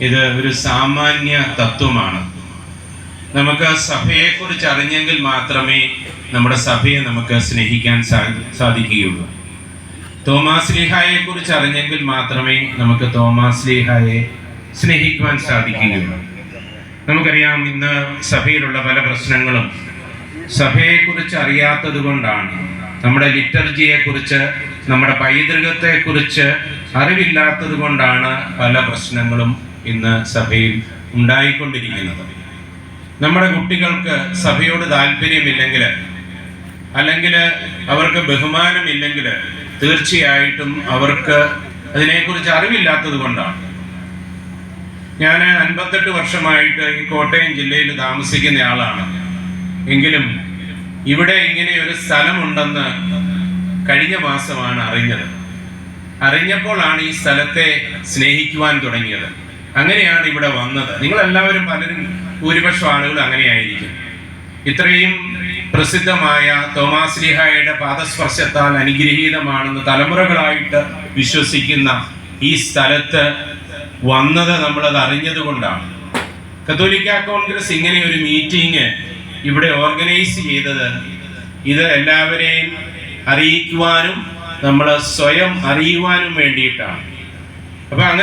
ഇത് ഒരു സാമാന്യ തത്വമാണ്. നമുക്ക് ആ സഭയെക്കുറിച്ച് അറിഞ്ഞെങ്കിൽ മാത്രമേ നമ്മുടെ സഭയെ നമുക്ക് സ്നേഹിക്കാൻ സാധിക്കുകയുള്ളൂ. തോമാസ് ലീഹായെ കുറിച്ച് അറിഞ്ഞെങ്കിൽ മാത്രമേ നമുക്ക് തോമാസ് ലീഹായെ സ്നേഹിക്കുവാൻ സാധിക്കുകയുള്ളൂ. നമുക്കറിയാം ഇന്ന് സഭയിലുള്ള പല പ്രശ്നങ്ങളും സഭയെക്കുറിച്ച് അറിയാത്തത് കൊണ്ടാണ്. നമ്മുടെ ലിറ്റർജിയെ കുറിച്ച് നമ്മുടെ പൈതൃകത്തെ കുറിച്ച് അറിവില്ലാത്തത് കൊണ്ടാണ് പല പ്രശ്നങ്ങളും ഇന്ന് സഭയിൽ ഉണ്ടായിക്കൊണ്ടിരിക്കുന്നത്. നമ്മുടെ കുട്ടികൾക്ക് സഭയോട് താല്പര്യമില്ലെങ്കിൽ അല്ലെങ്കിൽ അവർക്ക് ബഹുമാനമില്ലെങ്കിൽ തീർച്ചയായിട്ടും അവർക്ക് അതിനെക്കുറിച്ച് അറിവില്ലാത്തത് കൊണ്ടാണ്. ഞാൻ അൻപത്തെട്ട് വർഷമായിട്ട് ഈ കോട്ടയം ജില്ലയിൽ താമസിക്കുന്ന ആളാണ്. എങ്കിലും ഇവിടെ ഇങ്ങനെ ഒരു സ്ഥലമുണ്ടെന്ന് കഴിഞ്ഞ മാസമാണ് അറിഞ്ഞത്. അറിഞ്ഞപ്പോഴാണ് ഈ സ്ഥലത്തെ സ്നേഹിക്കുവാൻ തുടങ്ങിയത്. അങ്ങനെയാണ് ഇവിടെ വന്നത്. നിങ്ങൾ എല്ലാവരും പലരും ഭൂരിപക്ഷം ആളുകൾ അങ്ങനെയായിരിക്കും. ഇത്രയും പ്രസിദ്ധമായ തോമാസ് ലിഹായുടെ പാദസ്പർശത്താൽ അനുഗ്രഹീതമാണെന്ന് തലമുറകളായിട്ട് വിശ്വസിക്കുന്ന ഈ സ്ഥലത്ത് വന്നത് നമ്മളത് അറിഞ്ഞതുകൊണ്ടാണ്. കത്തോലിക്ക കോൺഗ്രസ് ഇങ്ങനെ ഒരു മീറ്റിംഗ് ഇവിടെ ഓർഗനൈസ് ചെയ്തത് ഇത് എല്ലാവരെയും അറിയിക്കുവാനും നമ്മൾ സ്വയം അറിയുവാനും വേണ്ടിയിട്ടാണ്. അപ്പൊ അങ്ങനെ